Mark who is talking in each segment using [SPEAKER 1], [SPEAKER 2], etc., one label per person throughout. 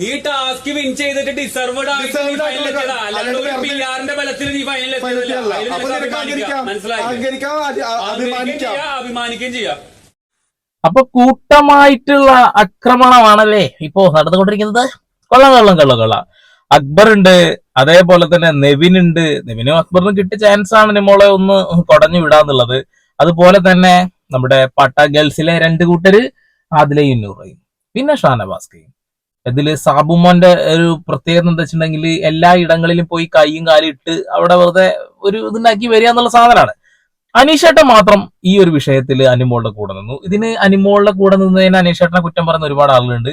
[SPEAKER 1] നീ task win ചെയ്തിട്ട് deserved ആയിട്ട് നീ
[SPEAKER 2] Deserved
[SPEAKER 1] ഫൈനൽ
[SPEAKER 2] ആയിട്ടുള്ള
[SPEAKER 1] അല്ലാണ്ട് ഒരു പി ആറിന്റെ ബലത്തിൽ നീ ഫൈനൽ
[SPEAKER 2] ഫൈനലിലല്ല.
[SPEAKER 1] എത്തിയതല്ല.
[SPEAKER 2] അപ്പൊ
[SPEAKER 1] മനസ്സിലായി അഭിമാനിക്കുകയും ചെയ്യാം.
[SPEAKER 3] കൂട്ടമായിട്ടുള്ള ആക്രമണമാണല്ലേ ഇപ്പോ നടന്നുകൊണ്ടിരിക്കുന്നത്? കൊള്ളാം കൊള്ളാം കൊള്ളാം കൊള്ളാം. അക്ബർ ഉണ്ട്. അതേപോലെ തന്നെ നെവിൻ ഉണ്ട്. നെവിനും അക്ബറിനും കിട്ടിയ ചാൻസ് ആണ് നിമോളെ ഒന്ന് കുടഞ്ഞു വിടാന്നുള്ളത്. അതുപോലെ തന്നെ നമ്മുടെ പട്ട ഗേൾസിലെ രണ്ട് കൂട്ടര് ആദിലയും നൂറയും പിന്നെ ഷാനവാസ്കയും ഇതിൽ സാബുമോന്റെ ഒരു പ്രത്യേകത എന്താ വെച്ചിട്ടുണ്ടെങ്കിൽ എല്ലാ ഇടങ്ങളിലും പോയി കൈയും കാലും ഇട്ട് അവിടെ വെറുതെ ഒരു ഇതുണ്ടാക്കി വരിക എന്നുള്ള സാധനമാണ്. അനീഷേട്ടൻ മാത്രം ഈ ഒരു വിഷയത്തിൽ അനിമോളുടെ കൂടെ നിന്നു. ഇതിന് അനിമോളുടെ കൂടെ നിന്നതിന് അനീഷേട്ടനെ കുറ്റം പറയുന്ന ഒരുപാട് ആളുകളുണ്ട്.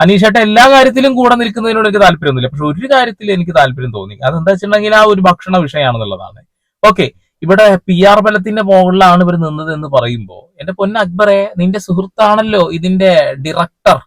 [SPEAKER 3] അനീഷേട്ടൻ എല്ലാ കാര്യത്തിലും കൂടെ നിൽക്കുന്നതിനോട് എനിക്ക് താല്പര്യമൊന്നുമില്ല. പക്ഷെ ഒരു കാര്യത്തിൽ എനിക്ക് താല്പര്യം തോന്നി. അതെന്താ വെച്ചിട്ടുണ്ടെങ്കിൽ ആ ഒരു ഭക്ഷണ വിഷയമാണെന്നുള്ളതാണ്. ഓക്കെ ഇവിടെ പി ആർ ബലത്തിന്റെ മുകളിലാണ് ഇവർ നിന്നത് എന്ന് പറയുമ്പോൾ എന്റെ പൊന്ന അക്ബറെ നിന്റെ സുഹൃത്താണല്ലോ ഇതിന്റെ ഡയറക്ടർ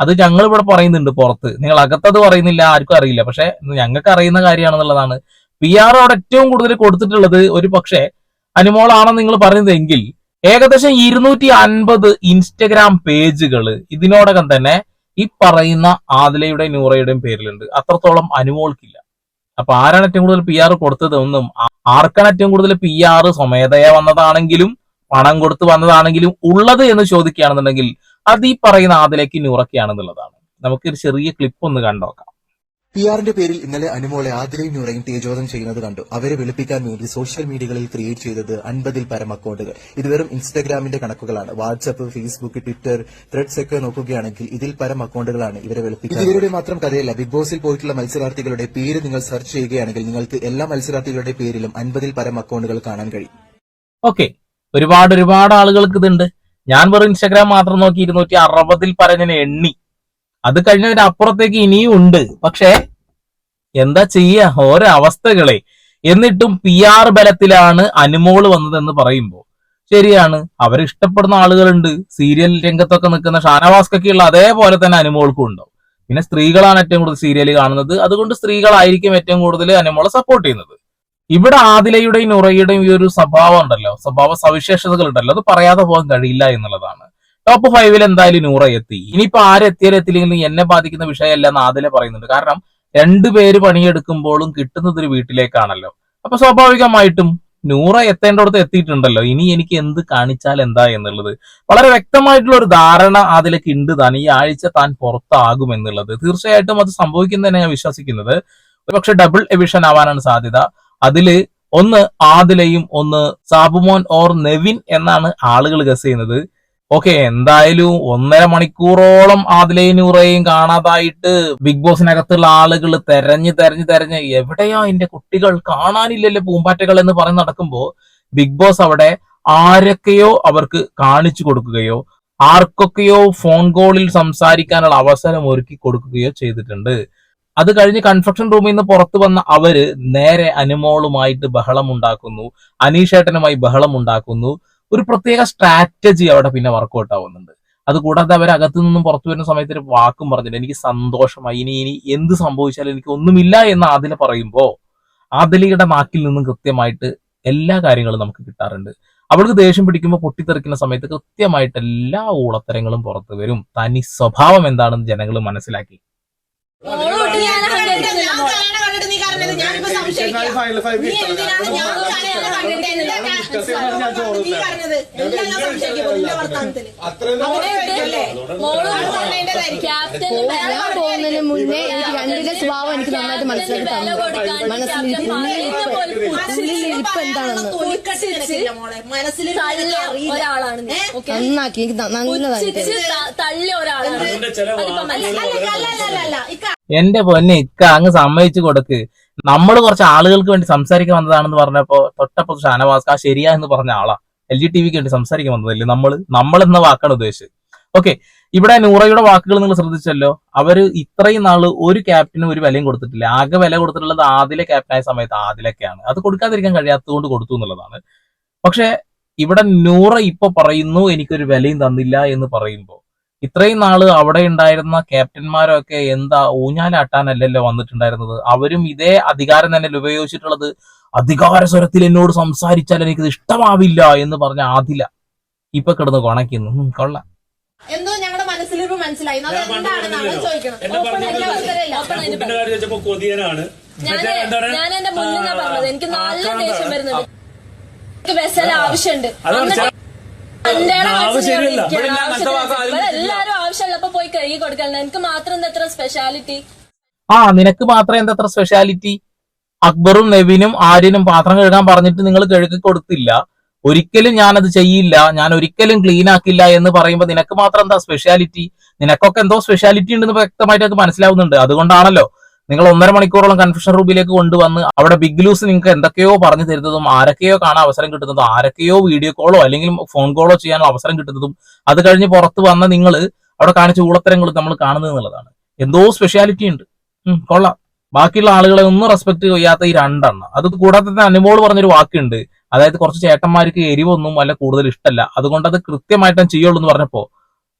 [SPEAKER 3] അത് ഞങ്ങൾ ഇവിടെ പറയുന്നുണ്ട് പുറത്ത്. നിങ്ങൾ അകത്തത് പറയുന്നില്ല ആർക്കും അറിയില്ല. പക്ഷെ ഞങ്ങൾക്ക് അറിയുന്ന കാര്യമാണെന്നുള്ളതാണ്. പി ആർ അവിടെ ഏറ്റവും കൂടുതൽ കൊടുത്തിട്ടുള്ളത് ഒരു പക്ഷേ അനുമോളാണെന്ന് നിങ്ങൾ പറയുന്നതെങ്കിൽ ഏകദേശം ഇരുന്നൂറ്റി അൻപത് ഇൻസ്റ്റഗ്രാം പേജുകൾ ഇതിനോടകം തന്നെ ഈ പറയുന്ന ആദിലയുടെയും നൂറയുടെയും പേരിലുണ്ട്. അത്രത്തോളം അനുമോൾക്കില്ല. അപ്പൊ ആരാണ് ഏറ്റവും കൂടുതൽ പി ആർ കൊടുത്തത് ഒന്നും ആ- ആർക്കാണ് ഏറ്റവും കൂടുതൽ പി ആർ സ്വമേധയാ വന്നതാണെങ്കിലും പണം കൊടുത്ത് വന്നതാണെങ്കിലും ഉള്ളത് എന്ന് ചോദിക്കുകയാണെന്നുണ്ടെങ്കിൽ അത് ഈ പറയുന്ന ആദിലേക്ക് നൂറൊക്കെയാണെന്നുള്ളതാണ്. നമുക്ക് ഒരു ചെറിയ ക്ലിപ്പ് ഒന്ന് കണ്ടോക്കാം.
[SPEAKER 4] പി ആറിന്റെ പേരിൽ ഇന്നലെ അനുമോളെ ആതിരയും നൂറയും തേജോധം ചെയ്യുന്നത് കണ്ടു. അവരെ വെളുപ്പിക്കാൻ വേണ്ടി സോഷ്യൽ മീഡിയകളിൽ ക്രിയേറ്റ് ചെയ്തത് അൻപതിൽ പരം അക്കൗണ്ടുകൾ ഇത് വെറും ഇൻസ്റ്റാഗ്രാമിന്റെ കണക്കുകളാണ്. വാട്സ്ആപ്പ് ഫേസ്ബുക്ക് ട്വിറ്റർ ത്രെഡ്സ് ഒക്കെ നോക്കുകയാണെങ്കിൽ ഇതിൽ പരം അക്കൗണ്ടുകളാണ് ഇവരെ വെളുപ്പിക്കുന്നത് ഇവരുടെ മാത്രം കഥയല്ല. ബിഗ് ബോസിൽ പോയിട്ടുള്ള മത്സരാർത്ഥികളുടെ പേര് നിങ്ങൾ സെർച്ച് ചെയ്യുകയാണെങ്കിൽ നിങ്ങൾക്ക് എല്ലാ മത്സരാർത്ഥികളുടെ പേരിലും അൻപതിൽ പരം അക്കൗണ്ടുകൾ കാണാൻ കഴിയും.
[SPEAKER 3] ഓക്കെ ഒരുപാട് ഒരുപാട് ആളുകൾക്ക് ഇതുണ്ട്. ഞാൻ വെറും ഇൻസ്റ്റാഗ്രാം മാത്രം നോക്കി ഇരുന്നൂറ്റി അറുപതിൽ പറഞ്ഞ എണ്ണി. അത് കഴിഞ്ഞതിന് അപ്പുറത്തേക്ക് ഇനിയും ഉണ്ട്. പക്ഷേ എന്താ ചെയ്യ? ഓരോ അവസ്ഥകളെ. എന്നിട്ടും പി ആർ ബലത്തിലാണ് അനുമോൾ വന്നതെന്ന് പറയുമ്പോൾ. ശരിയാണ് അവരെ ഇഷ്ടപ്പെടുന്ന ആളുകളുണ്ട്. സീരിയൽ രംഗത്തൊക്കെ നിൽക്കുന്ന ഷാനവാസ്കൊക്കെയുള്ള അതേപോലെ തന്നെ അനുമോൾക്കും ഉണ്ടാവും. പിന്നെ സ്ത്രീകളാണ് ഏറ്റവും കൂടുതൽ സീരിയൽ കാണുന്നത്. അതുകൊണ്ട് സ്ത്രീകളായിരിക്കും ഏറ്റവും കൂടുതൽ അനുമോളെ സപ്പോർട്ട് ചെയ്യുന്നത്. ഇവിടെ ആദിലയുടെയും നുറയുടെയും ഈ ഒരു സ്വഭാവം ഉണ്ടല്ലോ. സ്വഭാവ സവിശേഷതകൾ ഉണ്ടല്ലോ അത് പറയാതെ പോകാൻ കഴിയില്ല എന്നുള്ളതാണ്. ടോപ്പ് ഫൈവിൽ എന്തായാലും നൂറ എത്തി. ഇനിയിപ്പോ ആരെത്തിയാലും എത്തിയില്ലെങ്കിലും എന്നെ ബാധിക്കുന്ന വിഷയമല്ല എന്ന് ആദില പറയുന്നുണ്ട്. കാരണം രണ്ടുപേര് പണിയെടുക്കുമ്പോഴും കിട്ടുന്നത് ഒരു വീട്ടിലേക്കാണല്ലോ. അപ്പൊ സ്വാഭാവികമായിട്ടും നൂറ എത്തേണ്ടടുത്ത് എത്തിയിട്ടുണ്ടല്ലോ. ഇനി എനിക്ക് എന്ത് കാണിച്ചാൽ എന്താ എന്നുള്ളത്. വളരെ വ്യക്തമായിട്ടുള്ള ഒരു ധാരണ അതിലേക്ക് ഉണ്ട് താൻ. ഈ ആഴ്ച താൻ പുറത്താകും എന്നുള്ളത് തീർച്ചയായിട്ടും അത് സംഭവിക്കുന്നതന്നെ ഞാൻ വിശ്വസിക്കുന്നത്. ഒരുപക്ഷെ ഡബിൾ എവിഷൻ ആവാനാണ് സാധ്യത. അതിൽ ഒന്ന് ആദിലയും ഒന്ന് സാബുമോൻ ഓർ നെവിൻ എന്നാണ് ആളുകൾ ഗസ് ചെയ്യുന്നത്. ഓക്കെ എന്തായാലും ഒന്നര മണിക്കൂറോളം ആദിലയും നൂറയും കാണാതായിട്ട് ബിഗ് ബോസിനകത്തുള്ള ആളുകൾ തെരഞ്ഞ് തെരഞ്ഞ് തെരഞ്ഞ് എവിടെയാ എന്റെ കുട്ടികൾ? കാണാനില്ലല്ലോ പൂമ്പാറ്റകൾ എന്ന് പറഞ്ഞ് നടക്കുമ്പോ ബിഗ് ബോസ് അവിടെ ആരൊക്കെയോ അവർക്ക് കാണിച്ചു കൊടുക്കുകയോ ആർക്കൊക്കെയോ ഫോൺ കോളിൽ സംസാരിക്കാനുള്ള അവസരം ഒരുക്കി കൊടുക്കുകയോ ചെയ്തിട്ടുണ്ട്. അത് കഴിഞ്ഞ് കൺസ്ട്രക്ഷൻ റൂമിൽ നിന്ന് പുറത്തു വന്ന അവർ നേരെ അനുമോളുമായിട്ട് ബഹളം ഉണ്ടാക്കുന്നു അനീഷേട്ടനുമായി ബഹളം ഉണ്ടാക്കുന്നു ഒരു പ്രത്യേക സ്ട്രാറ്റജി അവിടെ പിന്നെ വർക്കൗട്ട് ആവുന്നുണ്ട്. അതുകൂടാതെ അവർ അകത്തു നിന്നും പുറത്തു വരുന്ന സമയത്ത് ഒരു വാക്കും പറഞ്ഞില്ല. എനിക്ക് സന്തോഷമായി. ഇനി ഇനി എന്ത് സംഭവിച്ചാലും എനിക്ക് ഒന്നുമില്ല എന്ന് ആദില പറയുമ്പോ ആദിലയുടെ നാക്കിൽ നിന്നും കൃത്യമായിട്ട് എല്ലാ കാര്യങ്ങളും നമുക്ക് കിട്ടാറുണ്ട്. അവൾക്ക് ദേഷ്യം പിടിക്കുമ്പോൾ പൊട്ടിത്തെറിക്കുന്ന സമയത്ത് കൃത്യമായിട്ട് എല്ലാ ഊളത്തരങ്ങളും പുറത്തു വരും. തനി സ്വഭാവം എന്താണെന്ന് ജനങ്ങൾ മനസ്സിലാക്കി.
[SPEAKER 5] മോളോട്ട് ഞാൻ
[SPEAKER 2] ഫൈനൽ ഫൈവ്
[SPEAKER 6] നീ എന്തിനാണ് ഞാൻ കരഞ്ഞത് കണ്ടിട്ട് എന്റെ ക- സ്വഭാവം കണ്ടിട്ട് നീ കരഞ്ഞത്? എല്ലാം ഞാൻ സംശയിക്കും നിന്റെ വർത്തമാനത്തിൽ. അവനെ വെക്കല്ലേ?
[SPEAKER 5] മോൾ
[SPEAKER 6] അത് പറഞ്ഞതിന്റേതായിരിക്കും.
[SPEAKER 5] ക്യാപ്റ്റന്
[SPEAKER 7] ഞാൻ
[SPEAKER 5] വില
[SPEAKER 7] പോകുന്നതിന് മുന്നേ എനിക്ക് രണ്ടിന്റെ സ്വഭാവം എനിക്ക് നന്നായിട്ട് മനസ്സിലാക്കി തന്നു
[SPEAKER 5] ക്യാപ്റ്റൻ
[SPEAKER 7] എന്താണെന്ന്.
[SPEAKER 6] മനസ്സിൽ.
[SPEAKER 5] ഒരാളാണ്
[SPEAKER 7] നന്നാക്കി. എനിക്ക് ന- നല്ലതായിട്ട്
[SPEAKER 5] പുച്ഛിച്ച് ത- തള്ളിയ ഒരാളാണ്.
[SPEAKER 3] എന്റെ പൊന്നെ ഇക്ക അങ്ങ് സമ്മതിച്ചു കൊടുക്ക്. നമ്മൾ കുറച്ച് ആളുകൾക്ക് വേണ്ടി സംസാരിക്കാൻ വന്നതാണെന്ന് പറഞ്ഞപ്പോ തൊട്ടപ്പോ ഷാനവാസ് ആ ശരിയാ എന്ന് പറഞ്ഞ ആളാ. എൽ ജി ടി വിക്ക് വേണ്ടി സംസാരിക്കാൻ വന്നതല്ലേ നമ്മൾ നമ്മൾ എന്ന വാക്കാണ് ഉദ്ദേശിച്ചത്. ഓക്കെ ഇവിടെ നൂറയുടെ വാക്കുകൾ നിങ്ങൾ ശ്രദ്ധിച്ചല്ലോ. അവർ ഇത്രയും നാൾ ഒരു ക്യാപ്റ്റനും ഒരു വിലയും കൊടുത്തിട്ടില്ല. ആകെ വില കൊടുത്തിട്ടുള്ളത് ആദിലെ ക്യാപ്റ്റനായ സമയത്ത് ആദിലൊക്കെയാണ്. അത് കൊടുക്കാതിരിക്കാൻ കഴിയാത്തതുകൊണ്ട് കൊടുത്തു എന്നുള്ളതാണ്. പക്ഷെ ഇവിടെ നൂറ ഇപ്പൊ പറയുന്നു എനിക്കൊരു വിലയും തന്നില്ല എന്ന് പറയുമ്പോ ഇത്രയും നാൾ അവിടെ ഉണ്ടായിരുന്ന ക്യാപ്റ്റന്മാരൊക്കെ എന്താ ഊഞ്ഞാലാട്ടാനല്ലല്ലോ വന്നിട്ടുണ്ടായിരുന്നത്? അവരും ഇതേ അധികാരം തന്നെ ഉപയോഗിച്ചിട്ടുള്ളത് അധികാര സ്വരത്തിൽ എന്നോട് സംസാരിച്ചാൽ എനിക്കത് ഇഷ്ടമാവില്ല എന്ന് പറഞ്ഞ ആദില ഇപ്പൊ കിടന്ന് കൊണക്കുന്നു. കൊള്ളാം.
[SPEAKER 6] എന്തോ ഞങ്ങളുടെ മനസ്സിൽ ഇതിലിപ്പോ മനസ്സിലായി
[SPEAKER 1] ഞാൻ
[SPEAKER 5] എന്റെ മുന്നിൽ പറഞ്ഞത്. എനിക്ക് നല്ല ദേഷ്യം വരുന്നത് എനിക്ക് ബസ്സിൽ ആവശ്യമുണ്ട്. എല്ലാരും ആവശ്യമുള്ളപ്പോ പോയി കഴുകി കൊടുക്കണം എനിക്ക് മാത്രം എന്താ സ്പെഷ്യാലിറ്റി
[SPEAKER 3] ആ നിനക്ക് മാത്രം എന്താ അത്ര സ്പെഷ്യാലിറ്റി അക്ബറും നെവിനും ആര്യനും പാത്രം കഴുകാൻ പറഞ്ഞിട്ട് നിങ്ങൾ കഴുകി കൊടുത്തില്ല. ഒരിക്കലും ഞാനത് ചെയ്യില്ല. ഞാൻ ഒരിക്കലും ക്ലീൻ ആക്കില്ല എന്ന് പറയുമ്പോൾ നിനക്ക് മാത്രം എന്താ സ്പെഷ്യാലിറ്റി നിനക്കൊക്കെ എന്തോ സ്പെഷ്യാലിറ്റി ഉണ്ടെന്ന് വ്യക്തമായിട്ട് അത് മനസ്സിലാവുന്നുണ്ട്. അതുകൊണ്ടാണല്ലോ നിങ്ങൾ ഒന്നര മണിക്കൂറോളം കൺഫ്യൂഷൻ റൂമിലേക്ക് കൊണ്ടുവന്ന് അവിടെ ബിഗ് ലൂസ് നിങ്ങൾക്ക് എന്തൊക്കെയോ പറഞ്ഞു തരുന്നതും ആരൊക്കെയോ കാണാൻ അവസരം കിട്ടുന്നതും ആരൊക്കെയോ വീഡിയോ കോളോ അല്ലെങ്കിൽ ഫോൺ കോളോ ചെയ്യാനുള്ള അവസരം കിട്ടുന്നതും അത് കഴിഞ്ഞ് പുറത്ത് വന്ന നിങ്ങൾ അവിടെ കാണിച്ച ഊളത്തരങ്ങൾ നമ്മൾ കാണുന്നത് എന്നുള്ളതാണ്. എന്തോ സ്പെഷ്യാലിറ്റി ഉണ്ട്. കൊള്ളാം. ബാക്കിയുള്ള ആളുകളെ ഒന്നും റെസ്പെക്ട് ചെയ്യാത്ത ഈ രണ്ടെണ്ണം. അത് കൂടാതെ തന്നെ അനുമോൾ പറഞ്ഞൊരു വാക്കുണ്ട്. അതായത് കുറച്ച് ചേട്ടന്മാർക്ക് എരിവൊന്നും അല്ല കൂടുതൽ ഇഷ്ടമല്ല അതുകൊണ്ട് അത് കൃത്യമായിട്ട് ചെയ്യുള്ളൂ എന്ന് പറഞ്ഞപ്പോ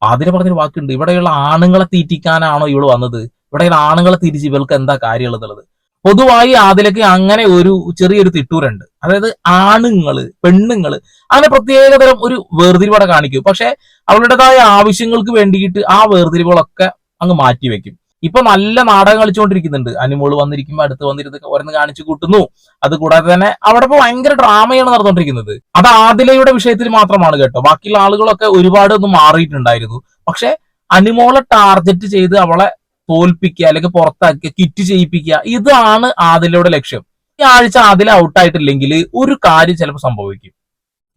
[SPEAKER 3] അതിന് പറഞ്ഞൊരു വാക്കുണ്ട്. ഇവിടെയുള്ള ആണുങ്ങളെ തീറ്റിക്കാനാണോ ഇവൾ വന്നത്? ഇവിടെയുള്ള ആണുങ്ങളെ തിരിച്ച് ഇവൾക്ക് എന്താ കാര്യമുള്ളത് പൊതുവായി അതിലേക്ക് അങ്ങനെ ഒരു ചെറിയൊരു തിട്ടൂരുണ്ട്. അതായത് ആണുങ്ങൾ പെണ്ണുങ്ങൾ അങ്ങനെ പ്രത്യേകതരം ഒരു വേർതിരിവടെ കാണിക്കും. പക്ഷെ അവരുടേതായ ആവശ്യങ്ങൾക്ക് വേണ്ടിയിട്ട് ആ വേർതിരിവുകളൊക്കെ അങ്ങ് മാറ്റിവെക്കും ഇപ്പൊ നല്ല നാടകം കളിച്ചുകൊണ്ടിരിക്കുന്നുണ്ട്. അനിമോൾ വന്നിരിക്കുമ്പോൾ അടുത്ത് വന്നിരുന്ന് ഓരോന്ന് കാണിച്ചു കൂട്ടുന്നു. അത് കൂടാതെ തന്നെ അവിടെ ഇപ്പൊ ഭയങ്കര ഡ്രാമയാണ് നടന്നുകൊണ്ടിരിക്കുന്നത് അത് ആദിലയുടെ വിഷയത്തിൽ മാത്രമാണ് കേട്ടോ. ബാക്കിയുള്ള ആളുകളൊക്കെ ഒരുപാട് ഒന്ന് മാറിയിട്ടുണ്ടായിരുന്നു. പക്ഷെ അനിമോളെ ടാർഗറ്റ് ചെയ്ത് അവളെ തോൽപ്പിക്കുക അല്ലെങ്കിൽ പുറത്താക്കുക കിറ്റ് ചെയ്യിപ്പിക്കുക ഇതാണ് ആദിലയുടെ ലക്ഷ്യം. ഈ ആഴ്ച ആദില ഔട്ടായിട്ടില്ലെങ്കിൽ ഒരു കാര്യം ചിലപ്പോൾ സംഭവിക്കും.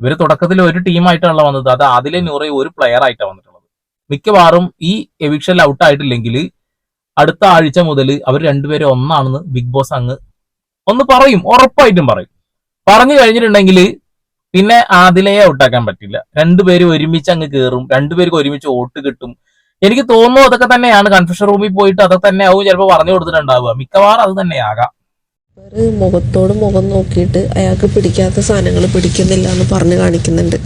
[SPEAKER 3] ഇവർ തുടക്കത്തിൽ ഒരു ടീമായിട്ടാണല്ലോ വന്നത്. അത് ആദിലെ നൂറെ ഒരു പ്ലെയർ ആയിട്ടാണ് വന്നിട്ടുള്ളത്. മിക്കവാറും ഈ എവിക്ഷനിൽ ഔട്ടായിട്ടില്ലെങ്കിൽ അടുത്ത ആഴ്ച മുതൽ അവർ രണ്ടുപേരും ഒന്നാണെന്ന് ബിഗ് ബോസ് അങ്ങ് ഒന്ന് പറയും ഉറപ്പായിട്ടും പറയും. പറഞ്ഞു കഴിഞ്ഞിട്ടുണ്ടെങ്കിൽ പിന്നെ ആദിലയെ ഔട്ടാക്കാൻ പറ്റില്ല. രണ്ടുപേരും ഒരുമിച്ച് അങ്ങ് കയറും രണ്ടുപേർക്ക് ഒരുമിച്ച് വോട്ട് കിട്ടും. എനിക്ക് തോന്നുന്നു അതൊക്കെ തന്നെയാണ്. കൺഫ്യൂഷൻ റൂമിൽ പോയിട്ട് അതൊക്കെ തന്നെ ആവും ചിലപ്പോൾ പറഞ്ഞു കൊടുത്തിട്ടുണ്ടാവുക. മിക്കവാറും അത് തന്നെയാകാം.
[SPEAKER 8] ഒരു മുഖത്തോട് മുഖം നോക്കിയിട്ട് അയാൾക്ക് പിടിക്കാത്ത സാധനങ്ങൾ പിടിക്കുന്നില്ല എന്ന് പറഞ്ഞു കാണിക്കുന്നുണ്ട്.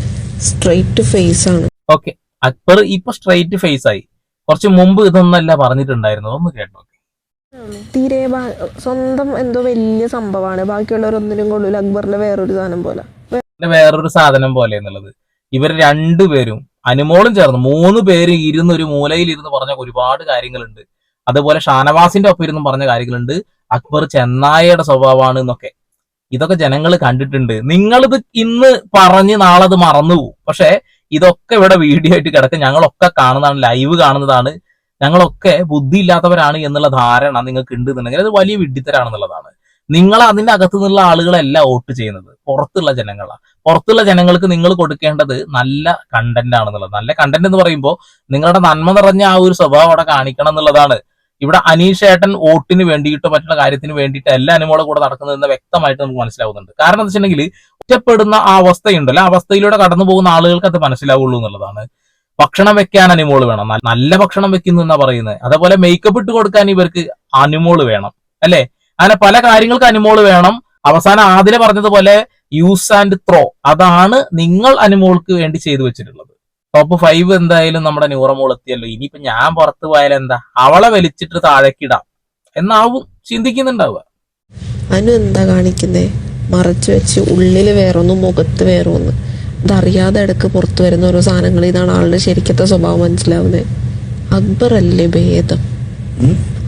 [SPEAKER 8] സ്ട്രൈറ്റ് ഫേസ് ആണ്.
[SPEAKER 3] ഓക്കെ അക്ബർ ഇപ്പൊ സ്ട്രൈറ്റ് ഫേസ് ആയി. കുറച്ച് മുമ്പ് ഇതൊന്നല്ല പറഞ്ഞിട്ടുണ്ടായിരുന്നു ഒന്ന് കേട്ടോ
[SPEAKER 8] തീരെ സ്വന്തം എന്തോ വലിയ സംഭവമാണ്. ബാക്കിയുള്ളവരൊന്നിനും കൊള്ളൂല. അക്ബറിന്റെ വേറൊരു സാധനം പോലെ.
[SPEAKER 3] വേറൊരു സാധനം പോലെ എന്നുള്ളത്. ഇവർ രണ്ടുപേരും അനുമോളും ചേർന്ന്. മൂന്ന് പേര് ഇരുന്ന് ഒരു മൂലയിൽ ഇരുന്ന് പറഞ്ഞ ഒരുപാട് കാര്യങ്ങളുണ്ട്. അതുപോലെ ഷാനവാസിന്റെ ഒപ്പം ഇരുന്ന് പറഞ്ഞ കാര്യങ്ങളുണ്ട്. അക്ബർ ചെന്നായയുടെ സ്വഭാവമാണ് എന്നൊക്കെ. ഇതൊക്കെ ജനങ്ങൾ കണ്ടിട്ടുണ്ട്. നിങ്ങളിത് ഇന്ന് പറഞ്ഞ് നാളെ അത് മറന്നുപോകും പക്ഷെ ഇതൊക്കെ ഇവിടെ വീഡിയോ ആയിട്ട് കിടക്കും. ഞങ്ങളൊക്കെ കാണുന്നതാണ് ലൈവ് കാണുന്നതാണ്. ഞങ്ങളൊക്കെ ബുദ്ധി ഇല്ലാത്തവരാണ് എന്നുള്ള ധാരണ നിങ്ങൾക്ക് ഉണ്ട് എന്നുണ്ടെങ്കിൽ അത് വലിയ വിഡ്ഢിത്തരാണെന്നുള്ളതാണ്. നിങ്ങൾ അതിന്റെ അകത്തു നിന്നുള്ള ആളുകളല്ല വോട്ട് ചെയ്യുന്നത്. പുറത്തുള്ള ജനങ്ങളാണ് പുറത്തുള്ള ജനങ്ങൾക്ക് നിങ്ങൾ കൊടുക്കേണ്ടത് നല്ല കണ്ടന്റ് ആണെന്നുള്ളത്. നല്ല കണ്ടന്റ് എന്ന് പറയുമ്പോൾ നിങ്ങളുടെ നന്മ നിറഞ്ഞ ആ ഒരു സ്വഭാവം അവിടെ കാണിക്കണം എന്നുള്ളതാണ്. ഇവിടെ അനീഷ് ഏട്ടൻ വോട്ടിന് വേണ്ടിയിട്ടോ മറ്റുള്ള കാര്യത്തിന് വേണ്ടിയിട്ടോ എല്ലാ അനുമോളെ കൂടെ നടക്കുന്നതെന്ന് വ്യക്തമായിട്ട് നമുക്ക് മനസ്സിലാവുന്നുണ്ട്. കാരണം എന്താ വെച്ചിട്ടുണ്ടെങ്കിൽ ഒറ്റപ്പെടുന്ന ആ അവസ്ഥയുണ്ടല്ലോ. ആ അവസ്ഥയിലൂടെ കടന്നു പോകുന്ന ആളുകൾക്ക് അത് മനസ്സിലാവുള്ളൂ എന്നുള്ളതാണ്. ഭക്ഷണം വെക്കാൻ അനുമോൾ വേണം. നല്ല ഭക്ഷണം വെക്കുന്നു എന്നാ പറയുന്നത് അതേപോലെ മേക്കപ്പ് ഇട്ട് കൊടുക്കാൻ ഇവർക്ക് അനുമോൾ വേണം. അല്ലെ? അങ്ങനെ പല കാര്യങ്ങൾക്ക് അനുമോൾ വേണം. അവസാനം ആദിലെ പറഞ്ഞതുപോലെ യൂസ് ആൻഡ് ത്രോ അതാണ് നിങ്ങൾ അനുമോൾക്ക് വേണ്ടി ചെയ്തു വെച്ചിട്ടുള്ളത്. ടോപ്പ് ഫൈവ് എന്തായാലും നമ്മുടെ ന്യൂറമോൾ എത്തിയല്ലോ. ഇനിയിപ്പോ ഞാൻ പുറത്ത് പോയാലും എന്താ? അവളെ വലിച്ചിട്ട് താഴേക്കിടാം എന്നാവും ചിന്തിക്കുന്നുണ്ടാവുക.
[SPEAKER 8] അനു എന്താ കാണിക്കുന്നേ? മറച്ചു വെച്ച് ഉള്ളിൽ വേറൊന്ന് മുഖത്ത് വേറൊന്ന്. ഇതറിയാതെ ഇടയ്ക്ക് പുറത്തു വരുന്ന ഓരോ സാധനങ്ങൾ ഇതാണ് ആളുടെ ശരിക്കത്തെ സ്വഭാവം മനസ്സിലാവുന്നത് അക്ബർ അല്ലേ ഭേദം?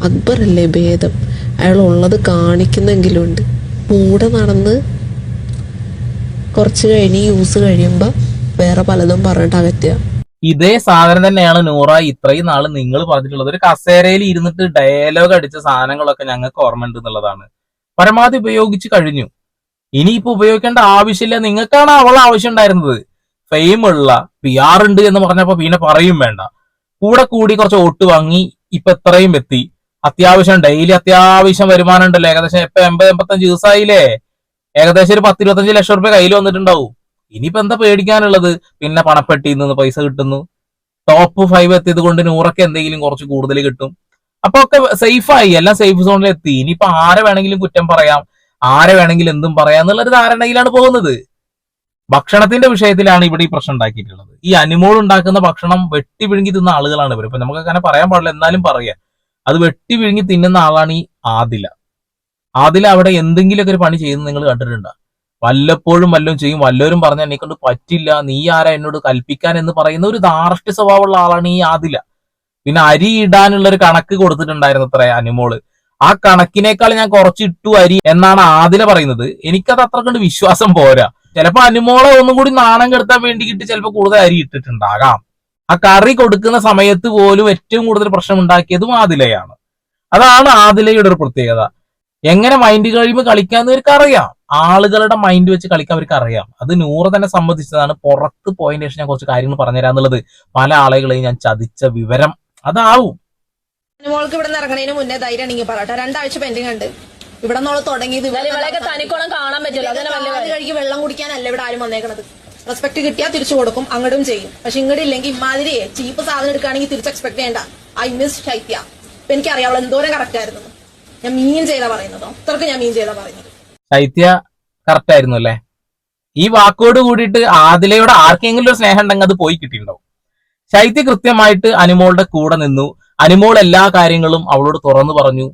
[SPEAKER 8] അക്ബർ അല്ലേ ഭേദം? അയാൾ ഉള്ളത് കാണിക്കുന്നെങ്കിലും ഉണ്ട് കൂടെ നടന്ന് കുറച്ച് കഴിഞ്ഞ് യൂസ് കഴിയുമ്പോൾ വേറെ പലതും പറഞ്ഞിട്ട് അകറ്റുക
[SPEAKER 3] ഇതേ സാധനം തന്നെയാണ് നൂറ. ഇത്രയും നാൾ നിങ്ങൾ പറഞ്ഞിട്ടുള്ളത് ഒരു കസേരയിൽ ഇരുന്നിട്ട് ഡയലോഗ് അടിച്ച സാധനങ്ങളൊക്കെ ഞങ്ങൾക്ക് ഓർമ്മയുണ്ട് എന്നുള്ളതാണ്. പരമാവധി ഉപയോഗിച്ച് കഴിഞ്ഞു. ഇനിയിപ്പോ ഉപയോഗിക്കേണ്ട ആവശ്യമില്ല. നിങ്ങൾക്കാണ് അവളെ ആവശ്യം ഉണ്ടായിരുന്നത്. ഫെയിം ഉള്ള പി ആർ ഉണ്ട് എന്ന് പറഞ്ഞപ്പോ പിന്നെ പറയും വേണ്ട. കൂടെ കൂടി കുറച്ച് വോട്ട് വാങ്ങി ഇപ്പൊ എത്രയും എത്തി. അത്യാവശ്യം ഡെയിലി അത്യാവശ്യം വരുമാനം ഉണ്ടല്ലോ. ഏകദേശം ഇപ്പൊ എൺപത് എൺപത്തഞ്ച് ദിവസമായില്ലേ? ഏകദേശം ഒരു പത്ത് ഇരുപത്തഞ്ച് ലക്ഷം റുപ്യ കയ്യിൽ വന്നിട്ടുണ്ടാവും. ഇനിയിപ്പോ എന്താ പേടിക്കാനുള്ളത്? പിന്നെ പണപ്പെട്ടിയിൽ നിന്ന് പൈസ കിട്ടുന്നു. ടോപ്പ് ഫൈവ് എത്തിയത് കൊണ്ട് നൂറൊക്കെ എന്തെങ്കിലും കുറച്ച് കൂടുതൽ കിട്ടും. അപ്പൊ ഒക്കെ സേഫായി എല്ലാം സേഫ് സോണിൽ എത്തി. ഇനിയിപ്പോ ആരെ വേണമെങ്കിലും കുറ്റം പറയാം. ആരെ വേണമെങ്കിലും എന്തും പറയാം എന്നുള്ളൊരു ധാരണയിലാണ് പോകുന്നത്. ഭക്ഷണത്തിന്റെ വിഷയത്തിലാണ് ഇവിടെ ഈ പ്രശ്നം ഉണ്ടാക്കിയിട്ടുള്ളത്. ഈ അനിമോൾ ഉണ്ടാക്കുന്ന ഭക്ഷണം വെട്ടി വിഴുങ്ങി തിന്ന ആളുകളാണ് ഇവർ ഇപ്പൊ നമുക്ക് അങ്ങനെ പറയാൻ പാടില്ല. എന്നാലും പറയാം. അത് വെട്ടി വിഴുങ്ങി തിന്നുന്ന ആളാണ് ഈ ആദില. ആദില അവിടെ എന്തെങ്കിലുമൊക്കെ ഒരു പണി ചെയ്യുന്നത് നിങ്ങൾ കണ്ടിട്ടുണ്ടോ? വല്ലപ്പോഴും വല്ലതും ചെയ്യും. വല്ലവരും പറഞ്ഞാൽ എന്നെ കൊണ്ട് പറ്റില്ല. നീ ആരാ എന്നോട് കൽപ്പിക്കാൻ എന്ന് പറയുന്ന ഒരു ധാർഷ്ട്യ സ്വഭാവമുള്ള ആളാണ് ഈ ആദില. പിന്നെ അരി ഇടാനുള്ള ഒരു കണക്ക് കൊടുത്തിട്ടുണ്ടായിരുന്നു അത്ര അനുമോൾ. ആ കണക്കിനേക്കാൾ ഞാൻ കുറച്ച് ഇട്ടു അരി എന്നാണ് ആദില പറയുന്നത്. എനിക്കത് അത്ര കണ്ട് വിശ്വാസം പോരാ. ചിലപ്പോ അനുമോളെ ഒന്നും കൂടി നാണം കെടുത്താൻ വേണ്ടിയിട്ട് ചിലപ്പോൾ കൂടുതൽ അരി ഇട്ടിട്ടുണ്ടാകാം. ആ കറി കൊടുക്കുന്ന സമയത്ത് പോലും ഏറ്റവും കൂടുതൽ പ്രശ്നം ഉണ്ടാക്കിയതും ആദിലയാണ്. അതാണ് ആദിലയുടെ ഒരു പ്രത്യേകത. എങ്ങനെ മൈൻഡ് കഴിയുമ്പോൾ കളിക്കാന്ന് ഇവർക്ക് അറിയാം. ആളുകളുടെ മൈൻഡ് വെച്ച് കളിക്കാൻ അവർക്ക് അറിയാം. അത് നൂറ് തന്നെ സംബന്ധിച്ചതാണ് പുറത്ത് പോയതിനു ശേഷം ഞാൻ കുറച്ച് കാര്യങ്ങൾ പറഞ്ഞുതരാന്നുള്ളത് പല ആളുകളെയും ഞാൻ ചതിച്ച വിവരം അതാവും.
[SPEAKER 6] മോൾക്ക് ഇവിടെ നിന്ന് ഇറങ്ങണതിന് മുന്നേ ധൈര്യം ആണെങ്കിൽ പറയട്ടെ രണ്ടാഴ്ച പെൻഡിങ് ഉണ്ട്. ഇവിടെ നിന്നോളം തുടങ്ങിയത്
[SPEAKER 5] ഇവളെയൊക്കെ തനിക്കോളം കാണാൻ പറ്റില്ല.
[SPEAKER 6] കഴുകി വെള്ളം കുടിക്കാനല്ല ഇവിടെ ആരും വന്നേക്കണത്. റെസ്പെക്ട് കിട്ടിയാൽ തിരിച്ചു കൊടുക്കും അങ്ങോട്ടും ചെയ്യും. പക്ഷെ ഇങ്ങോട്ട് ഇല്ലെങ്കിൽ ഇമാതിരി ചീപ്പ് സാധനം എടുക്കുകയാണെങ്കിൽ തിരിച്ച് എക്സ്പെക്ട് ചെയ്യേണ്ട. ഐ മിസ് ശൈത്യ അപ്പൊ എനിക്കറിയാം അവൾ എന്തോരം കറക്റ്റ് ആയിരുന്നു. ഞാൻ മീൻ പറയുന്നത്. അത്രയ്ക്ക് ഞാൻ മീൻ പറയുന്നത്.
[SPEAKER 3] ശൈത്യ കറക്റ്റ് ആയിരുന്നു അല്ലേ? ഈ വാക്കോട് കൂടിയിട്ട് ആദിലയോട് ആർക്കെങ്കിലും ഒരു സ്നേഹം ഉണ്ടെങ്കിൽ അത് പോയി കിട്ടിയിട്ടുണ്ടാവും. ശൈത്യ കൃത്യമായിട്ട് അനുമോളുടെ കൂടെ നിന്നു. അനുമോൾ എല്ലാ കാര്യങ്ങളും അവളോട് തുറന്നു പറഞ്ഞു.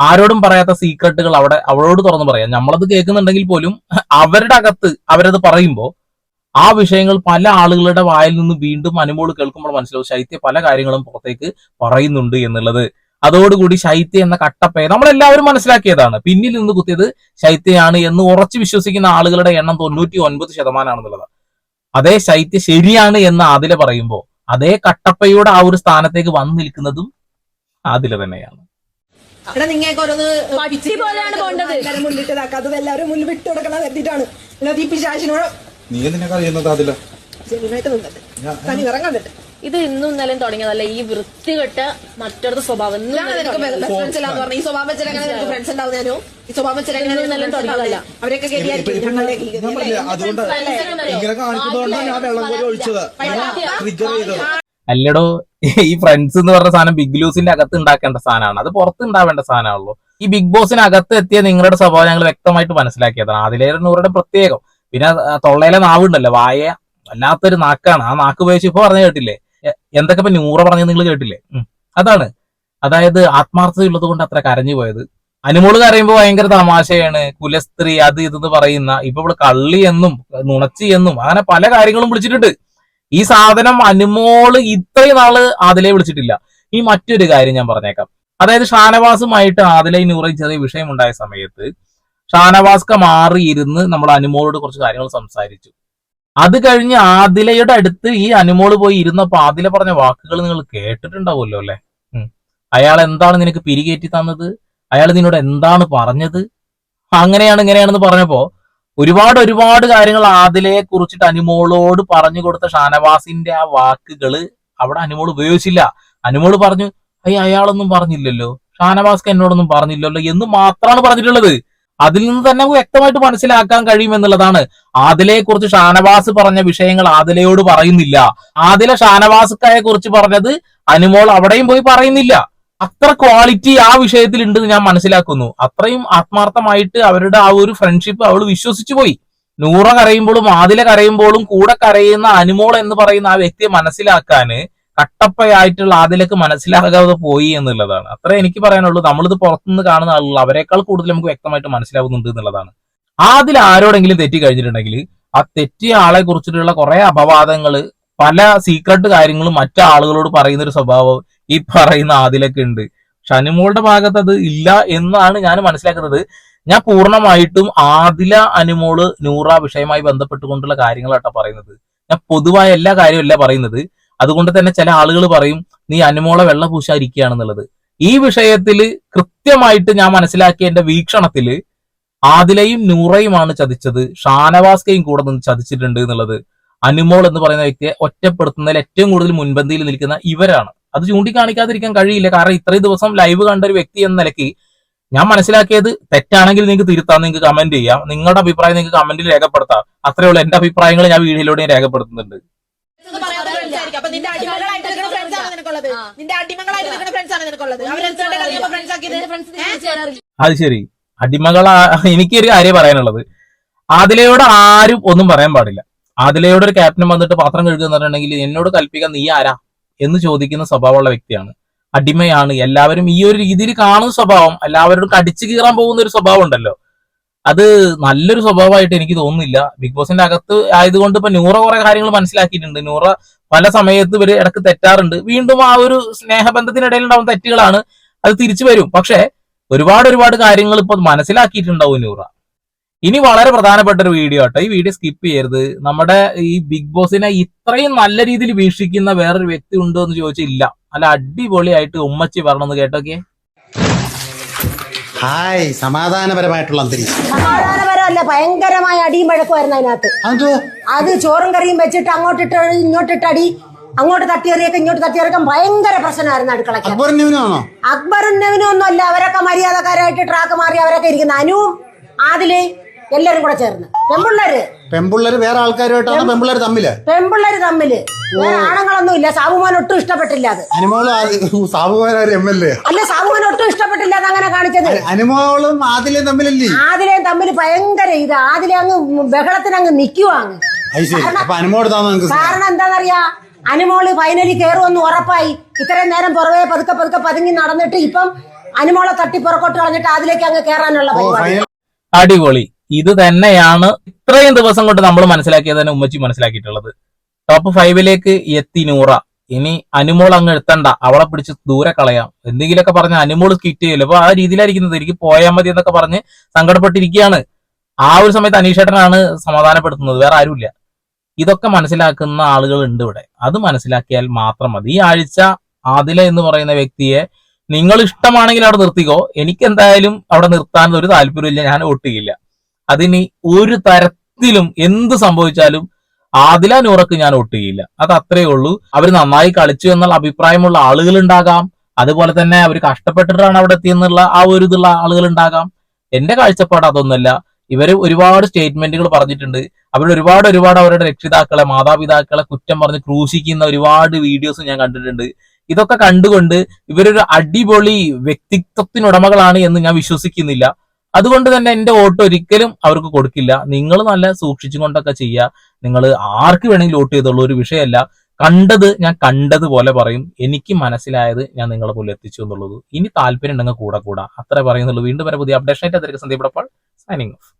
[SPEAKER 3] ആരോടും പറയാത്ത സീക്രട്ടുകൾ അവിടെ അവളോട് തുറന്നു പറയാം. നമ്മളത് കേൾക്കുന്നുണ്ടെങ്കിൽ പോലും അവരുടെ അകത്ത് അവരത് പറയുമ്പോൾ ആ വിഷയങ്ങൾ പല ആളുകളുടെ വായിൽ നിന്ന് വീണ്ടും അനുമോൾ കേൾക്കുമ്പോൾ മനസ്സിലാവും. ശൈത്യ പല കാര്യങ്ങളും പുറത്തേക്ക് പറയുന്നുണ്ട് എന്നുള്ളത്. അതോടുകൂടി ശൈത്യ എന്ന കട്ടപ്പയെ നമ്മളെല്ലാവരും മനസ്സിലാക്കിയതാണ്. പിന്നിൽ നിന്ന് കുത്തിയത് ശൈത്യയാണ് എന്ന് ഉറച്ചു വിശ്വസിക്കുന്ന ആളുകളുടെ എണ്ണം തൊണ്ണൂറ്റി ഒൻപത് ശതമാനമാണെന്നുള്ളത്. അതേ ശൈത്യ ശരിയാണ് എന്ന് ആദില പറയുമ്പോൾ അതേ കട്ടപ്പയുടെ ആ ഒരു സ്ഥാനത്തേക്ക് വന്നു നിൽക്കുന്നതും ആദില തന്നെയാണ്.
[SPEAKER 6] എടാ നിങ്ങൾക്ക് ഓരോന്ന്
[SPEAKER 5] പോലെയാണ് പോണ്ടത്.
[SPEAKER 6] എല്ലാവരും മുന്നിട്ട് അത് എല്ലാവരും മുന്നിൽ വിട്ടു കൊടുക്കണം കരുതിയിട്ടാണ്. അല്ലാതെ ഈ പിശാശിനോട്
[SPEAKER 2] നീ എന്തിനാ അറിയുന്നത് അതില
[SPEAKER 6] ജെന്യൂനായിട്ട് നിന്നിട്ട്. തനി നിറം കണ്ടിട്ട്
[SPEAKER 5] ഇത് ഇന്നും ഇന്നലെയും തുടങ്ങിയതല്ല. ഈ വൃത്തികെട്ട മറ്റൊരു സ്വഭാവം. ഇന്നും ഇന്നലെയും
[SPEAKER 6] ഈ സ്വഭാവം വെച്ചാൽ ഫ്രണ്ട്സ് ഉണ്ടാവും ഞാനോ? ഈ സ്വഭാവം വെച്ചാൽ
[SPEAKER 5] തുടങ്ങിയതല്ല.
[SPEAKER 6] അവരൊക്കെ?
[SPEAKER 2] അതുകൊണ്ട്
[SPEAKER 5] മനസ്സിലായോ?
[SPEAKER 2] ഇങ്ങനെ കാണിക്കുന്നതുകൊണ്ടാണ് ഞാൻ വെള്ളം കോരി ഒഴിച്ചത്. ട്രിഗർ ചെയ്തത്.
[SPEAKER 3] അല്ലടോ ഈ ഫ്രണ്ട്സ് എന്ന് പറഞ്ഞ സാധനം ബിഗ് ലൂസിന്റെ അകത്ത് ഉണ്ടാക്കേണ്ട സാധനമാണ്. അത് പുറത്ത് ഉണ്ടാവേണ്ട സാധനമാണല്ലോ. ഈ ബിഗ് ബോസിന് അകത്ത് എത്തിയ നിങ്ങളുടെ സ്വഭാവം ഞങ്ങൾ വ്യക്തമായിട്ട് മനസ്സിലാക്കിയതാണ്. അതിലേറെ നൂറുടെ പ്രത്യേകം. പിന്നെ തൊള്ളയിലെ നാവുണ്ടല്ലോ വായ. വല്ലാത്തൊരു നാക്കാണ്. ആ നാക്ക് ഉപയോഗിച്ച് ഇപ്പൊ പറഞ്ഞു കേട്ടില്ലേ? എന്തൊക്കെ ഇപ്പൊ നൂറ പറഞ്ഞത് നിങ്ങൾ കേട്ടില്ലേ? അതാണ്. അതായത് ആത്മാർത്ഥത ഉള്ളത് കൊണ്ട് അത്ര കരഞ്ഞു പോയത്. അനുമോൾ കരയുമ്പോൾ ഭയങ്കര തമാശയാണ്. കുലസ്ത്രീ അത് ഇതെന്ന് പറയുന്ന ഇപ്പൊ ഇവിടെ കള്ളി എന്നും നുണച്ചി എന്നും അങ്ങനെ പല കാര്യങ്ങളും വിളിച്ചിട്ടുണ്ട്. ഈ സാധനം അനുമോൾ ഇത്രയും നാൾ ആദിലെ വിളിച്ചിട്ടില്ല. ഈ മറ്റൊരു കാര്യം ഞാൻ പറഞ്ഞേക്കാം. അതായത് ഷാനവാസുമായിട്ട് ആദിലെ നൂറയും ചെറിയ വിഷയം ഉണ്ടായ സമയത്ത് ഷാനവാസ്ക മാറിയിരുന്ന് നമ്മൾ അനുമോളോട് കുറച്ച് കാര്യങ്ങൾ സംസാരിച്ചു. അത് കഴിഞ്ഞ് ആദിലയുടെ അടുത്ത് ഈ അനുമോൾ പോയി ഇരുന്നപ്പോ ആദില പറഞ്ഞ വാക്കുകൾ നിങ്ങൾ കേട്ടിട്ടുണ്ടാവുമല്ലോ അല്ലെ? അയാൾ എന്താണ് നിനക്ക് പിരികേറ്റി തന്നത്? അയാൾ നിന്നോട് എന്താണ് പറഞ്ഞത്? അങ്ങനെയാണ് ഇങ്ങനെയാണെന്ന് പറഞ്ഞപ്പോ ഒരുപാട് ഒരുപാട് കാര്യങ്ങൾ ആദിലയെ കുറിച്ചിട്ട് അനുമോളോട് പറഞ്ഞു കൊടുത്ത ഷാനവാസിന്റെ ആ വാക്കുകൾ അവിടെ അനുമോൾ ഉപയോഗിച്ചില്ല. അനുമോൾ പറഞ്ഞു അയ്യ അയാളൊന്നും പറഞ്ഞില്ലല്ലോ. ഷാനവാസ്ക്ക് എന്നോടൊന്നും പറഞ്ഞില്ലല്ലോ എന്ന് മാത്രമാണ് പറഞ്ഞിട്ടുള്ളത്. അതിൽ നിന്ന് തന്നെ വ്യക്തമായിട്ട് മനസ്സിലാക്കാൻ കഴിയും എന്നുള്ളതാണ്. ആദിലയെ കുറിച്ച് ഷാനവാസ് പറഞ്ഞ വിഷയങ്ങൾ ആദിലയോട് പറയുന്നില്ല. ആദില ഷാനവാസ്ക്കായെ കുറിച്ച് പറഞ്ഞത് അനുമോൾ അവിടെയും പോയി പറയുന്നില്ല. അത്ര ക്വാളിറ്റി ആ വിഷയത്തിൽ ഉണ്ടെന്ന് ഞാൻ മനസ്സിലാക്കുന്നു. അത്രയും ആത്മാർത്ഥമായിട്ട് അവരുടെ ആ ഒരു ഫ്രണ്ട്ഷിപ്പ് അവൾ വിശ്വസിച്ചു പോയി. നൂറ കരയുമ്പോഴും ആദില കരയുമ്പോഴും കൂടെ കരയുന്ന അനുമോൾ എന്ന് പറയുന്ന ആ വ്യക്തിയെ മനസ്സിലാക്കാന് കട്ടപ്പയായിട്ടുള്ള ആദിലക്ക് മനസ്സിലാകാതെ പോയി എന്നുള്ളതാണ്. അത്ര എനിക്ക് പറയാനുള്ളൂ. നമ്മളിത് പുറത്തുനിന്ന് കാണുന്ന ആളുകൾ അവരെക്കാൾ കൂടുതൽ നമുക്ക് വ്യക്തമായിട്ട് മനസ്സിലാവുന്നുണ്ട് എന്നുള്ളതാണ്. അതിൽ ആരോടെങ്കിലും തെറ്റി കഴിഞ്ഞിട്ടുണ്ടെങ്കിൽ ആ തെറ്റിയ ആളെ കുറിച്ചിട്ടുള്ള കുറെ അപവാദങ്ങൾ പല സീക്രട്ട് കാര്യങ്ങളും മറ്റു ആളുകളോട് പറയുന്ന ഒരു സ്വഭാവം ഈ പറയുന്ന ആദിലൊക്കെ ഉണ്ട്. ഷനിമോളുടെ ഭാഗത്ത് അത് ഇല്ല എന്നാണ് ഞാൻ മനസ്സിലാക്കുന്നത്. ഞാൻ പൂർണമായിട്ടും ആദില അനുമോൾ നൂറ വിഷയമായി ബന്ധപ്പെട്ടുകൊണ്ടുള്ള കാര്യങ്ങളാട്ടോ പറയുന്നത്. ഞാൻ പൊതുവായ എല്ലാ കാര്യവും അല്ല പറയുന്നത്. അതുകൊണ്ട് തന്നെ ചില ആളുകൾ പറയും നീ അനുമോളെ വെള്ള പൂശാതിരിക്കുകയാണെന്നുള്ളത്. ഈ വിഷയത്തിൽ കൃത്യമായിട്ട് ഞാൻ മനസ്സിലാക്കിയ എന്റെ വീക്ഷണത്തിൽ ആദിലയും നൂറയുമാണ് ചതിച്ചത് ഷാനവാസ്കയും കൂടെ നിന്ന് ചതിച്ചിട്ടുണ്ട് എന്നുള്ളത്. അനുമോൾ എന്ന് പറയുന്ന വ്യക്തിയെ ഒറ്റപ്പെടുത്തുന്നതിൽ ഏറ്റവും കൂടുതൽ മുൻപന്തിയിൽ നിൽക്കുന്ന ഇവരാണ്. അത് ചൂണ്ടിക്കാണിക്കാതിരിക്കാൻ കഴിയില്ല. കാരണം ഇത്രയും ദിവസം ലൈവ് കണ്ട ഒരു വ്യക്തി എന്ന നിലയ്ക്ക് ഞാൻ മനസ്സിലാക്കിയത് തെറ്റാണെങ്കിൽ നിങ്ങൾക്ക് തിരുത്താം നിങ്ങൾക്ക് കമന്റ് ചെയ്യാം. നിങ്ങളുടെ അഭിപ്രായം നിങ്ങൾക്ക് കമന്റിൽ രേഖപ്പെടുത്താം. അത്രയുള്ള എന്റെ അഭിപ്രായങ്ങൾ ഞാൻ വീഡിയോയിലൂടെ രേഖപ്പെടുത്തുന്നുണ്ട്.
[SPEAKER 6] നിന്റെ അടിമകളായിട്ട് നിൽക്കുന്ന ഫ്രണ്ട്സ് ആണ് നിനക്കുള്ളത്. നിന്റെ അടിമകളായിട്ട് നിൽക്കുന്ന ഫ്രണ്ട്സ് ആണ് നിനക്കുള്ളത്. അവരെന്തുകൊണ്ട് ഫ്രണ്ട്സ് ആക്കിയത്.
[SPEAKER 3] അത് ശരി. അടിമകളാ എനിക്കൊരു കാര്യം പറയാനുള്ളത്. ആദിലയോട് ആരും ഒന്നും പറയാൻ പാടില്ല. ആദിലയോട് ഒരു ക്യാപ്റ്റൻ വന്നിട്ട് പാത്രം കഴുകുക എന്ന് പറഞ്ഞിട്ടുണ്ടെങ്കിൽ എന്നോട് കൽപ്പിക്കാൻ നീ ആരാ എന്ന് ചോദിക്കുന്ന സ്വഭാവമുള്ള വ്യക്തിയാണ്. അടിമയാണ്. എല്ലാവരും ഈ ഒരു രീതിയിൽ കാണുന്ന സ്വഭാവം എല്ലാവരോടും കടിച്ചു കീറാൻ പോകുന്ന ഒരു സ്വഭാവം ഉണ്ടല്ലോ. അത് നല്ലൊരു സ്വഭാവമായിട്ട് എനിക്ക് തോന്നുന്നില്ല. ബിഗ് ബോസിന്റെ അകത്ത് ആയതുകൊണ്ട് ഇപ്പൊ നൂറ കുറെ കാര്യങ്ങൾ മനസ്സിലാക്കിയിട്ടുണ്ട്. നൂറ പല സമയത്ത് ഇവർ ഇടയ്ക്ക് തെറ്റാറുണ്ട്. വീണ്ടും ആ ഒരു സ്നേഹബന്ധത്തിനിടയിൽ ഉണ്ടാവുന്ന തെറ്റുകളാണ് അത് തിരിച്ചു വരും. പക്ഷേ ഒരുപാട് ഒരുപാട് കാര്യങ്ങൾ ഇപ്പൊ മനസ്സിലാക്കിയിട്ടുണ്ടാവും നൂറ. ഇനി വളരെ പ്രധാനപ്പെട്ട ഒരു വീഡിയോ ആട്ടോ. ഈ വീഡിയോ സ്കിപ്പ് ചെയ്യരുത്. നമ്മുടെ ഈ ബിഗ് ബോസിനെ ഇത്രയും നല്ല രീതിയിൽ വീക്ഷിക്കുന്ന വേറൊരു വ്യക്തി ഉണ്ടോ എന്ന് ചോദിച്ചില്ല അല്ല അടിപൊളിയായിട്ട് ഉമ്മച്ചി പറഞ്ഞെന്ന് കേട്ടോക്കെ
[SPEAKER 9] ഹായ് സമാധാനപരമായിട്ടുള്ള അന്തരീക്ഷം.
[SPEAKER 10] സമാധാനപരമല്ല ഭയങ്കരമായ അടിയും വഴക്കുമായിരുന്നു അതിനകത്ത്.
[SPEAKER 9] അതോ
[SPEAKER 10] അത് ചോറും കറിയും വെച്ചിട്ട് അങ്ങോട്ടിട്ട് ഇങ്ങോട്ടിട്ട് അടി അങ്ങോട്ട് തട്ടിയെറിയൊക്കെ ഇങ്ങോട്ട് തട്ടിയെറിയാൻ ഭയങ്കര പ്രശ്നമായിരുന്നു അടുക്കളയ്ക്ക്. അക്ബറും നെവിനും ഒന്നും അല്ല അവരൊക്കെ മര്യാദക്കാരായിട്ട് ട്രാക്ക് മാറി അവരൊക്കെ ഇരിക്കുന്ന അനുവും ആദിൽ എല്ലാരും കൂടെ ചേർന്ന്. പെമ്പിള്ളേര്.
[SPEAKER 9] പെമ്പിള്ളേര് വേറെ ആൾക്കാരുമായിട്ടാണ് പെമ്പിള്ളേര് തമ്മിൽ?
[SPEAKER 10] പെമ്പിള്ളേര് തമ്മിൽ. വേറെ ആണുങ്ങളൊന്നും ഇല്ല. സാബുമാൻ ഒട്ടും ഇഷ്ടപ്പെട്ടില്ല അത്.
[SPEAKER 9] അനുമോളും സാബുമാരും എം എൽ എ.
[SPEAKER 10] അല്ല സാബുമാൻ ഒട്ടും ഇഷ്ടപ്പെട്ടില്ല അത് അങ്ങനെ കാണിച്ചത്.
[SPEAKER 9] അനുമോളും ആദിലും തമ്മിലല്ലേ?
[SPEAKER 10] ആദിലേയും തമ്മിൽ ഭയങ്കര ഇത്. ആദിലെ അങ്ങ് ബഹളത്തിന് അങ്ങ്
[SPEAKER 9] താന്ന്
[SPEAKER 10] കാരണം എന്താണെന്നറിയാ അനുമോൾ ഫൈനലി കയറുമെന്ന് ഉറപ്പായി. ഇത്രയും നേരം പുറകെ പതുക്കെ പതുക്കെ പതുങ്ങി നടന്നിട്ട് ഇപ്പം അനുമോളെ തട്ടി പുറകോട്ട് കളഞ്ഞിട്ട് അതിലേക്ക് അങ്ങ് കയറാനുള്ള പരിപാടി.
[SPEAKER 3] അടിപൊളി. ഇത് തന്നെയാണ് ഇത്രയും ദിവസം കൊണ്ട് നമ്മൾ മനസ്സിലാക്കിയത് തന്നെ ഉമ്മച്ചി മനസ്സിലാക്കിയിട്ടുള്ളത്. ടോപ്പ് ഫൈവിലേക്ക് എത്തി നൂറ. ഇനി അനുമോൾ അങ്ങ് എത്തണ്ട. അവളെ പിടിച്ച് ദൂരെ കളയാം. എന്തെങ്കിലുമൊക്കെ പറഞ്ഞ് അനുമോൾ സ്കിറ്റ് ചെയ്യല്ലോ? അപ്പൊ ആ രീതിയിലായിരിക്കുന്നത്. എനിക്ക് പോയാൽ മതി എന്നൊക്കെ പറഞ്ഞ് സങ്കടപ്പെട്ടിരിക്കുകയാണ്. ആ ഒരു സമയത്ത് അനീഷേട്ടനാണ് സമാധാനപ്പെടുത്തുന്നത്. വേറെ ആരുമില്ല. ഇതൊക്കെ മനസ്സിലാക്കുന്ന ആളുകൾ ഉണ്ട് ഇവിടെ. അത് മനസ്സിലാക്കിയാൽ മാത്രം മതി. ഈ ആഴ്ച ആദില എന്ന് പറയുന്ന വ്യക്തിയെ നിങ്ങൾ ഇഷ്ടമാണെങ്കിൽ അവിടെ നിർത്തിക്കോ. എനിക്ക് എന്തായാലും അവിടെ നിർത്താൻ ഒരു താല്പര്യമില്ല. ഞാൻ വോട്ട് ചെയ്യില്ല. അതിന് ഒരു തരത്തിലും എന്ത് സംഭവിച്ചാലും ആദില നൂറക്ക് ഞാൻ വോട്ട് ചെയ്യില്ല അത് അത്രയേ ഉള്ളൂ. അവർ നന്നായി കളിച്ചു എന്നുള്ള അഭിപ്രായമുള്ള ആളുകൾ ഉണ്ടാകാം അതുപോലെ തന്നെ അവർ കഷ്ടപ്പെട്ടിട്ടാണ് അവിടെ എത്തിയെന്നുള്ള ആ ഒരു ഇതുള്ള ആളുകൾ ഉണ്ടാകാം എന്റെ കാഴ്ചപ്പാട് അതൊന്നുമല്ല. ഇവർ ഒരുപാട് സ്റ്റേറ്റ്മെന്റുകൾ പറഞ്ഞിട്ടുണ്ട്. അവർ ഒരുപാട് ഒരുപാട് അവരുടെ രക്ഷിതാക്കളെ മാതാപിതാക്കളെ കുറ്റം പറഞ്ഞ് ക്രൂശിക്കുന്ന ഒരുപാട് വീഡിയോസ് ഞാൻ കണ്ടിട്ടുണ്ട്. ഇതൊക്കെ കണ്ടുകൊണ്ട് ഇവരൊരു അടിപൊളി വ്യക്തിത്വത്തിനുടമകളാണ് എന്ന് ഞാൻ വിശ്വസിക്കുന്നില്ല. അതുകൊണ്ട് തന്നെ എന്റെ വോട്ട് ഒരിക്കലും അവർക്ക് കൊടുക്കില്ല. നിങ്ങൾ നല്ല സൂക്ഷിച്ചുകൊണ്ടൊക്കെ ചെയ്യുക നിങ്ങൾ ആർക്ക് വേണമെങ്കിലും വോട്ട് ചെയ്തുള്ള ഒരു വിഷയമല്ല. കണ്ടത് ഞാൻ കണ്ടതുപോലെ പറയും. എനിക്ക് മനസ്സിലായത് ഞാൻ നിങ്ങളെ പോലെ എത്തിച്ചു എന്നുള്ളത്. ഇനി താല്പര്യം ഉണ്ടെങ്കിൽ കൂടെ കൂടാ. അത്ര പറയുന്നുള്ളൂ. വീണ്ടും വരെ പുതിയ അപ്ഡേഷൻ ആയിട്ട് അതിലേക്ക് സന്ധ്യപ്പെടപ്പോൾ സൈനിങ് ഓഫ്